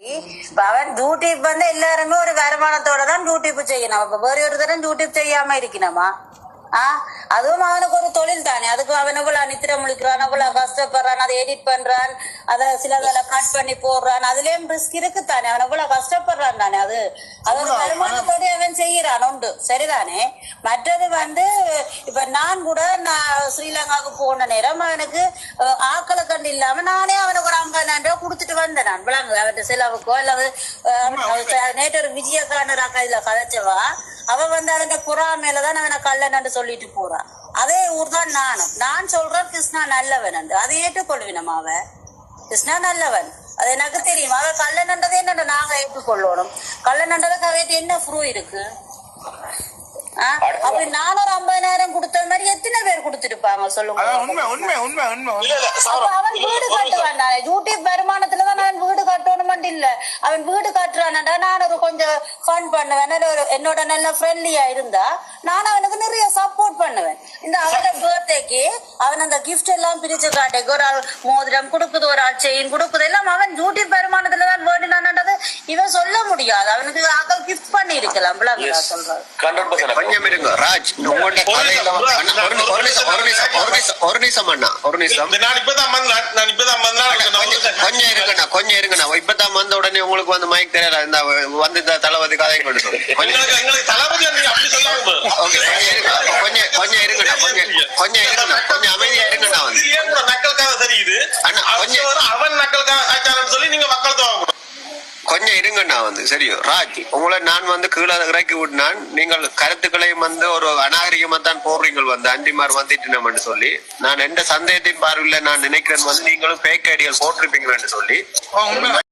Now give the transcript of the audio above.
இப்ப அவன் டியூட்டிக்கு வந்து எல்லாருமே ஒரு வருமானத்தோட தான் டியூட்டிப்பு செய்யணும். அப்ப வேற ஒரு தரம் டியூட்டிப் செய்யாம இருக்கணுமா? ஆ அதுவும் அவனுக்கு ஒரு தொழில் தானே. அதுக்கு அவன் எவ்வளவு நித்திர முழிக்கிறான் எவ்வளவு கஷ்டப்படுறான் அதை எடிட் பண்றான் அதை சிலதில் கட் பண்ணி போடுறான் அதுலயும் ரிஸ்க் இருக்கு தானே அவன் எவ்வளவு கஷ்டப்படுறான் தானே அது. அது ஒரு வருமானத்தோட அவன் செய்யறான் உண்டு. சரிதானே? மற்றது வந்து இப்ப நான் கூட நான் ஸ்ரீலங்காவுக்கு போன நேரம் அவனுக்கு அஹ், ஆக்களை கண்டு இல்லாம நானே அவனுக்கு ஒரு ஐம்பதாயிரம் ரூபாய் கொடுத்துட்டு வந்தேன் நான். விளங்கு அவன் செலவுக்கோ அல்லது நேற்று ஒரு விஜயகாண்டர் அக்கா இதுல கதைச்சவா? அவ வந்து அவன் புறா மேலதான் அவனை கல்லன்னு சொல்லிட்டு போறான் அதே ஊர் தான் நானும். நான் சொல்றேன் கிருஷ்ணா நல்லவன் என்று. அதை ஏற்றுக்கொள்வினம் அவ? கிருஷ்ணா நல்லவன். அது எனக்கு தெரியும். அவ கல்லனன்றதை என்ன நாங்க ஏற்றுக்கொள்ளணும்? கல்லனன்றதுக்கு அவையிட்ட என்ன ப்ரூ இருக்கு? அப்படி நான் ஒரு ஐம்பதாயிரம் கொடுத்த சொல்லுங்க. அதான் உண்மை உண்மை உண்மை உண்மை உண்மை. அப்ப அவன் வீடு கட்டுவான் தானே யூடியூப் வருமானத்துலதான் அவன் வீடு கட்டணும் இல்ல. அவன் வீடு கட்டுறான்டா. நான் ஒரு கொஞ்சம் ஃபன் பண்ணுவேன். ஒரு என்னோட நல்ல ஃப்ரெண்ட்லியா இருந்தா நான் அவனுக்கு நிறைய சப்போர்ட் பண்ணுவேன். இந்த அவனோட பர்த்டேக்கு அவன் அந்த கிஃப்ட் எல்லாம் பிரிச்சு காட்டேக்கு ஒரு ஆள் மோதிரம் கொடுக்குது ஒரு ஆள் செயின் கொடுக்குது. எல்லாம் அவன் யூடியூப் வருமானத்துல தான் வேண்டினான்றது இவன் சொல்ல முடியாது. அவனுக்கு பண்ணி இருக்கலாம். விளங்குதா சொல்றாரு. ஹண்ட்ரட் பர்சன்ட் கொஞ்சம் இருங்க. ராஜ் உங்களோட கதையில வ- அண்ணா, ஒரு நிமிஷம், ஒரு நிமிஷம் ஒரு நிமிஷம் ஒரு நிமிஷம் ஒரு நிமிஷம் அண்ணா ஒரு நிமிஷம். நான் இப்பதான் வந்தேன். நான் இப்பதான் வந்தேன். கொஞ்சம் கொஞ்சம் இருங்கண்ணா கொஞ்சம் இருங்கண்ணா. இப்பதான் வந்த உடனே உங்களுக்கு வந்து மைக் தெரியல. இந்த வந்து இந்த தளபதி கதை சொல்லு. கொஞ்சம் கொஞ்சம் இருங்க. கொஞ்சம் கொஞ்சம் இருங்கண்ணா. கொஞ்சம் கொஞ்சம் இருங்கண்ணா. கொஞ்சம் அமைதியா இருங்கண்ணா வந்து. இது ஏன் கூட நக்கலுக்காக தெரியுது அண்ணா, கொஞ்சம் அவன் அவன் நக்கலுக்காக ஆச்சாரன்னு சொல்லி நீங்க மக்கள் தான் கொஞ்சம் இருங்கண்ணா வந்து சரியோ? ராஜ் உங்களை நான் வந்து கீழே இறக்கி விட்டினான் நீங்கள் கருத்துக்களையும் வந்து ஒரு அநாகரிகமா தான் போடுறீங்க வந்து அண்டிமார் வந்துட்டு சொல்லி. நான் எந்த சந்தேகத்தையும் பார்வையில் நான் நினைக்கிறேன் வந்து நீங்களும் பேக் போட்டிருப்பீங்க போட்டிருப்பீங்கன்னு சொல்லி.